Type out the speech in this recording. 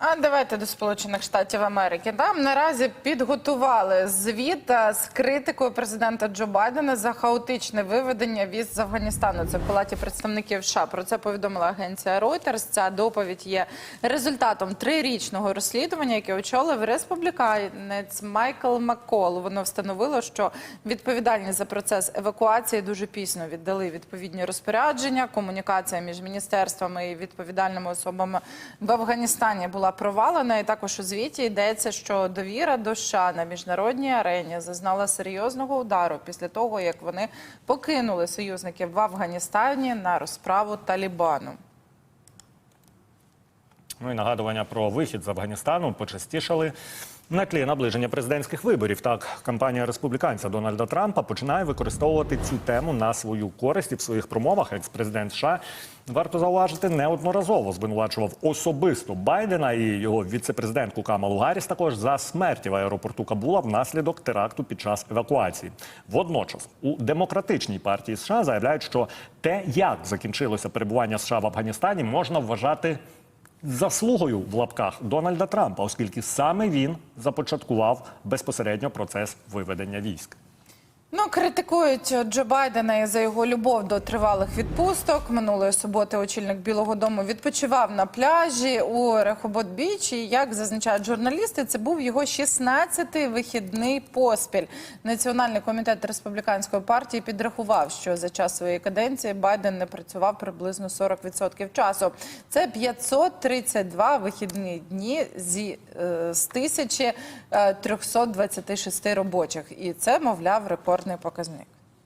А давайте до Сполучених Штатів Америки. Там наразі підготували звіт з критикою президента Джо Байдена за хаотичне виведення віз з Афганістану. Це в палаті представників США. Про це повідомила агенція Reuters. Ця доповідь є результатом трирічного розслідування, яке очолив республіканець Майкл Маккол. Воно встановило, що відповідальність за процес евакуації дуже пізно віддали відповідні розпорядження. Комунікація між міністерствами і відповідальними особами в Афганістані була провалена. І також у звіті йдеться, що довіра до США на міжнародній арені зазнала серйозного удару після того, як вони покинули союзників в Афганістані на розправу Талібану. Ну і нагадування про вихід з Афганістану почастішали на тлі наближення президентських виборів. Так, кампанія республіканця Дональда Трампа починає використовувати цю тему на свою користь і в своїх промовах. Екс-президент США варто зауважити неодноразово звинувачував особисто Байдена і його віцепрезидентку Камалу Гарріс також за смерті в аеропорту Кабула внаслідок теракту під час евакуації. Водночас у демократичній партії США заявляють, що те, як закінчилося перебування США в Афганістані, можна вважати заслугою в лапках Дональда Трампа, оскільки саме він започаткував безпосередньо процес виведення військ. Ну, критикують Джо Байдена і за його любов до тривалих відпусток. Минулої суботи очільник Білого Дому відпочивав на пляжі у Рехобот-Біч. Як зазначають журналісти, це був його 16-й вихідний поспіль. Національний комітет республіканської партії підрахував, що за час своєї каденції Байден не працював приблизно 40% часу. Це 532 вихідні дні зі, е, з 1326 робочих. І це, мовляв, рекордний показник.